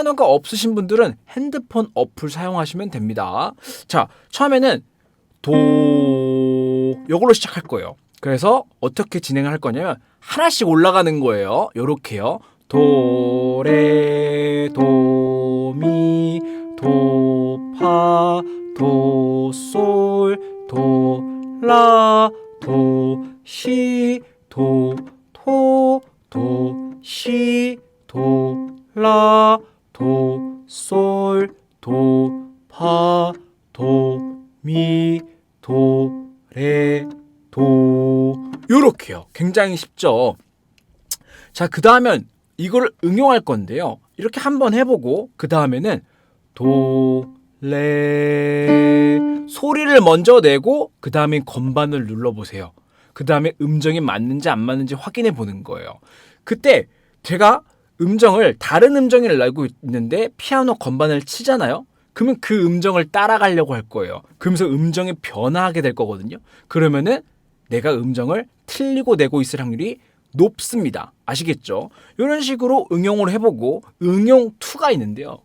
피아노가 없으신 분들은 핸드폰 어플 사용하시면 됩니다. 자, 처음에는 도 요걸로 시작할 거예요. 그래서 어떻게 진행을 할 거냐면 하나씩 올라가는 거예요. 요렇게요. 도레 도미 도파 도솔 도라 도시 도토 도시 도라 도 솔 도 파 도 미 도 레 도 요렇게요. 굉장히 쉽죠. 자, 그 다음엔 이걸 응용할 건데요. 이렇게 한번 해보고 그 다음에는 도, 레 소리를 먼저 내고 그 다음에 건반을 눌러보세요. 그 다음에 음정이 맞는지 안 맞는지 확인해 보는 거예요. 그때 제가 음정을 다른 음정을 알고 있는데 피아노 건반을 치잖아요. 그러면 그 음정을 따라가려고 할 거예요. 그러면서 음정이 변화하게 될 거거든요. 그러면은 내가 음정을 틀리고 내고 있을 확률이 높습니다. 아시겠죠? 이런 식으로 응용을 해보고 응용 2가 있는데요.